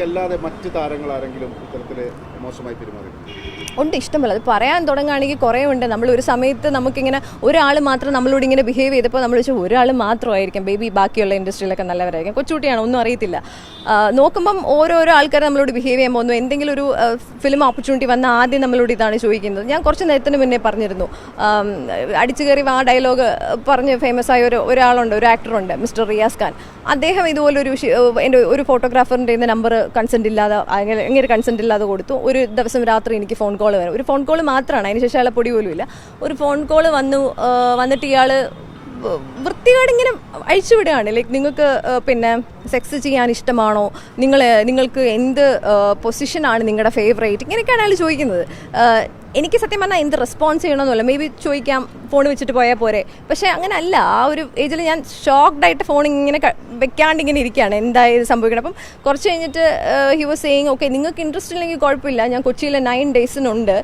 അല്ലാതെ മറ്റ് താരങ്ങൾ ആരെങ്കിലും ഇത്തരത്തിൽ മോശമായി പെരുമാറി ഉണ്ട് ഇഷ്ടമല്ല. അത് പറയാൻ തുടങ്ങുകയാണെങ്കിൽ കുറേ ഉണ്ട്. നമ്മൾ ഒരു സമയത്ത് നമുക്കിങ്ങനെ ഒരാൾ മാത്രം നമ്മളോട് ഇങ്ങനെ ബിഹേവ് ചെയ്തപ്പോൾ നമ്മൾ വെച്ചാൽ ഒരാൾ മാത്രമായിരിക്കും. ബേബി ബാക്കിയുള്ള ഇൻഡസ്ട്രിയിലൊക്കെ നല്ലവരായിരിക്കും. കൊച്ചുകുട്ടിയാണ് ഒന്നും അറിയത്തില്ല. നോക്കുമ്പം ഓരോരോ ആൾക്കാർ നമ്മളോട് ബിഹേവ് ചെയ്യുമ്പോൾ ഒന്നും എന്തെങ്കിലും ഒരു ഫിലിം ഓപ്പർച്യൂണിറ്റി വന്ന ആദ്യം നമ്മളോട് ഇതാണ് ചോദിക്കുന്നത്. ഞാൻ കുറച്ച് നേരത്തിന് മുന്നേ പറഞ്ഞിരുന്നു. അടിച്ചു കയറി ആ ഡയലോഗ് പറഞ്ഞ് ഫേമസ് ആയ ഒരു ഒരാളുണ്ട് ഒരു ആക്ടറുണ്ട് മിസ്റ്റർ റിയാസ് ഖാൻ. അദ്ദേഹം ഇതുപോലൊരു എന്റെ ഒരു ഫോട്ടോഗ്രാഫറിന്റെ നമ്പർ കൺസെന്റ് ഇല്ലാതെ അങ്ങനെ ഇങ്ങനെ കൺസെന്റ് ഇല്ലാതെ കൊടുത്തു. ഒരു ദിവസം രാത്രി എനിക്ക് ഫോൺ കോൾ വരും. ഒരു ഫോൺ കോൾ മാത്രമാണ് അതിന് ശേഷം അയാളെ പൊടി പോലും ഇല്ല ഒരു ഫോൺ കോൾ വന്നു വന്നിട്ട് ഇയാൾ വൃത്തികേട് ഇങ്ങനെ അഴിച്ചുവിടുകയാണ് ലൈക്ക് നിങ്ങൾക്ക് പിന്നെ സെക്സ് ചെയ്യാൻ ഇഷ്ടമാണോ? നിങ്ങൾ നിങ്ങൾക്ക് എന്ത് പൊസിഷനാണ് നിങ്ങളുടെ ഫേവറേറ്റ് ഇങ്ങനെയൊക്കെയാണ് അയാൾ ചോദിക്കുന്നത്. എനിക്ക് സത്യം പറഞ്ഞാൽ എന്ത് റെസ്പോൺസ് ചെയ്യണമെന്നല്ല മേ ബി ചോദിക്കാം ഫോൺ വെച്ചിട്ട് പോയാൽ പോരെ. പക്ഷേ അങ്ങനെ അല്ല ആ ഒരു ഏജിൽ ഞാൻ ഷോക്ക്ഡ് ആയിട്ട് ഫോൺ ഇങ്ങനെ വെക്കാണ്ട് ഇങ്ങനെ ഇരിക്കുകയാണ്. എന്തായത് സംഭവിക്കണം? അപ്പം കുറച്ച് കഴിഞ്ഞിട്ട് ഹി വാസ് സെയിങ് ഓക്കെ നിങ്ങൾക്ക് ഇൻട്രസ്റ്റ് ഇല്ലെങ്കിൽ കുഴപ്പമില്ല. ഞാൻ കൊച്ചിയിലെ നയൻ ഡേയ്സിനുണ്ട്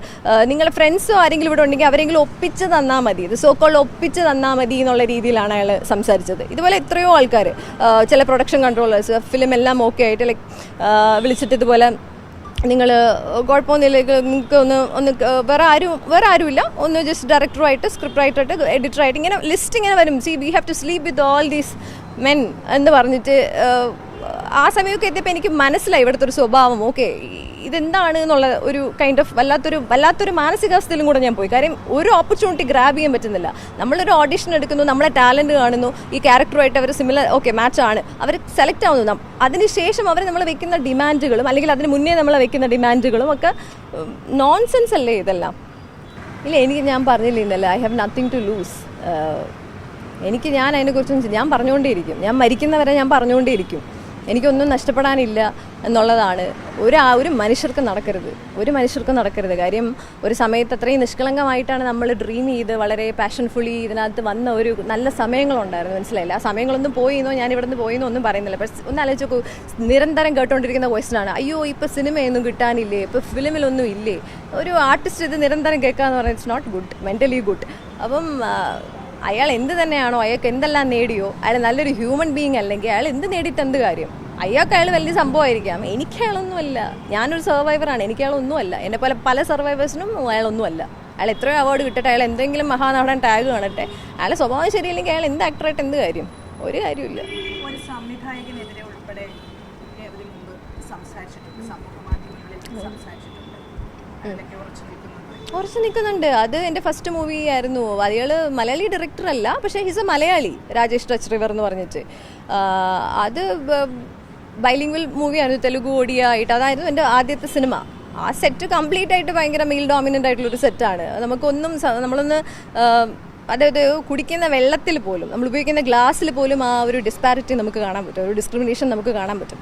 നിങ്ങളുടെ ഫ്രണ്ട്സോ ആരെങ്കിലും ഇവിടെ ഉണ്ടെങ്കിൽ അവരെങ്കിലും ഒപ്പിച്ച് തന്നാൽ മതി. ഇത് സോക്കോൾ ഒപ്പിച്ച് തന്നാൽ മതി എന്നുള്ള രീതിയിലാണ് അയാൾ സംസാരിച്ചത്. ഇതുപോലെ എത്രയോ ആൾക്കാർ ചില പ്രൊഡക്ഷൻ കൺട്രോളേഴ്സ് ഫിലിം എല്ലാം ഓക്കെ ആയിട്ട് ലൈക്ക് വിളിച്ചിട്ട് ഇതുപോലെ നിങ്ങൾ കുഴപ്പമൊന്നുമില്ല. നിങ്ങൾക്ക് ഒന്ന് ഒന്ന് വേറെ ആരും വേറെ ആരുമില്ല. ഒന്ന് ജസ്റ്റ് ഡയറക്ടറുമായിട്ട് സ്ക്രിപ്റ്റ് റൈറ്ററായിട്ട് എഡിറ്ററായിട്ട് ഇങ്ങനെ ലിസ്റ്റ് ഇങ്ങനെ വരും. See we have to sleep with all these men എന്ന് പറഞ്ഞിട്ട് ആ സമയമൊക്കെ എത്തിയപ്പോൾ എനിക്ക് മനസ്സിലായി ഇവിടുത്തെ ഒരു സ്വഭാവം. ഓക്കെ ഇതെന്താണ് എന്നുള്ള ഒരു കൈൻഡ് ഓഫ് വല്ലാത്തൊരു വല്ലാത്തൊരു മാനസികാവസ്ഥയിലും കൂടെ ഞാൻ പോയി. കാര്യം ഒരു ഓപ്പർച്യൂണിറ്റി ഗ്രാബ് ചെയ്യാൻ പറ്റുന്നില്ല. നമ്മളൊരു ഓഡിഷൻ എടുക്കുന്നു നമ്മളെ ടാലന്റ് കാണുന്നു ഈ ക്യാരക്ടറുമായിട്ട് അവർ സിമിലർ ഓക്കെ മാച്ച് ആണ്. അവർ സെലക്ട് ആവുന്നു. അതിനുശേഷം അവർ നമ്മൾ വെക്കുന്ന ഡിമാൻഡുകളും അല്ലെങ്കിൽ അതിന് മുന്നേ നമ്മൾ വെക്കുന്ന ഡിമാൻഡുകളും ഒക്കെ നോൺസെൻസ് അല്ലേ ഇതെല്ലാം? ഇല്ല എനിക്ക് ഞാൻ പറഞ്ഞില്ല ഇന്നലെ I have nothing to lose എനിക്ക് ഞാൻ അതിനെക്കുറിച്ചൊന്നും ഞാൻ പറഞ്ഞുകൊണ്ടേയിരിക്കും. ഞാൻ മരിക്കുന്നവരെ ഞാൻ പറഞ്ഞുകൊണ്ടേയിരിക്കും. എനിക്കൊന്നും നഷ്ടപ്പെടാനില്ല എന്നുള്ളതാണ്. ഒരു ഒരു മനുഷ്യർക്ക് നടക്കരുത്. ഒരു മനുഷ്യർക്ക് നടക്കരുത്. കാര്യം ഒരു സമയത്ത് അത്രയും നിഷ്കളങ്കമായിട്ടാണ് നമ്മൾ ഡ്രീം ചെയ്ത് വളരെ പാഷൻഫുള്ളി ഇതിനകത്ത് വന്ന ഒരു നല്ല സമയങ്ങളുണ്ടായിരുന്നു. മനസ്സിലായില്ല? ആ സമയങ്ങളൊന്നും പോയിന്നോ ഞാൻ ഇവിടെ നിന്ന് പോയിന്നോ ഒന്നും പറയുന്നില്ല. പക്ഷെ ഒന്ന് ആലോചിച്ച് നിരന്തരം കേട്ടുകൊണ്ടിരിക്കുന്ന ക്വസ്റ്റനാണ് അയ്യോ ഇപ്പോൾ സിനിമയൊന്നും കിട്ടാനില്ലേ? ഇപ്പോൾ ഫിലിമിലൊന്നും ഇല്ലേ? ഒരു ആർട്ടിസ്റ്റ് ഇത് നിരന്തരം കേൾക്കുക കേൾക്കാന്ന് പറഞ്ഞാൽ it's not good mentally good അപ്പം അയാൾ എന്ത് തന്നെയാണോ അയാൾക്ക് എന്തെല്ലാം നേടിയോ അയാൾ നല്ലൊരു ഹ്യൂമൻ ബീങ് അല്ലെങ്കിൽ അയാൾ എന്ത് നേടിയിട്ട് എന്ത് കാര്യം. അയാൾക്ക് അയാൾ വലിയ സംഭവമായിരിക്കാം. എനിക്ക് അയാളൊന്നുമല്ല. ഞാനൊരു സർവൈവറാണ് എനിക്ക് അയാളൊന്നുമല്ല. എന്നെ പോലെ പല സർവൈവേഴ്സിനും അയാളൊന്നുമല്ല. അയാൾ എത്രയോ അവാർഡ് കിട്ടട്ടെ അയാൾ എന്തെങ്കിലും മഹാനാടൻ ടാഗ് കാണട്ടെ. അയാളെ സ്വഭാവം ശരിയില്ലെങ്കിൽ അയാൾ എന്ത് ആക്ടറായിട്ട് എന്ത് കാര്യം? ഒരു കാര്യമില്ല ഒരു സംവിധായകനെതിരെ ഉൾപ്പെടെ സംസാരിച്ചിട്ടുണ്ട്. സംസാരിച്ചിട്ടുണ്ട്. ഉറച്ചു നിൽക്കുന്നുണ്ട്. അത് എന്റെ ഫസ്റ്റ് മൂവി ആയിരുന്നു. അയാൾ മലയാളി ഡയറക്ടർ അല്ല പക്ഷേ he's a Malayali Rajesh Touchriver എന്ന് പറഞ്ഞിട്ട്. അത് ബൈലിംഗ്വൽ മൂവിയായിരുന്നു തെലുഗു ഓഡിയ ആയിട്ട്. അതായിരുന്നു എന്റെ ആദ്യത്തെ സിനിമ ആ സെറ്റ് കംപ്ലീറ്റ് ആയിട്ട് ഭയങ്കര മെയിൽ ഡോമിനന്റ് ആയിട്ടുള്ളൊരു സെറ്റാണ് നമുക്കൊന്നും നമ്മളൊന്ന് അതായത് കുടിക്കുന്ന വെള്ളത്തിൽ പോലും നമ്മൾ ഉപയോഗിക്കുന്ന ഗ്ലാസ്സിൽ പോലും ആ ഒരു ഡിസ്പാരിറ്റി നമുക്ക് കാണാൻ പറ്റും. ഒരു ഡിസ്ക്രിമിനേഷൻ നമുക്ക് കാണാൻ പറ്റും.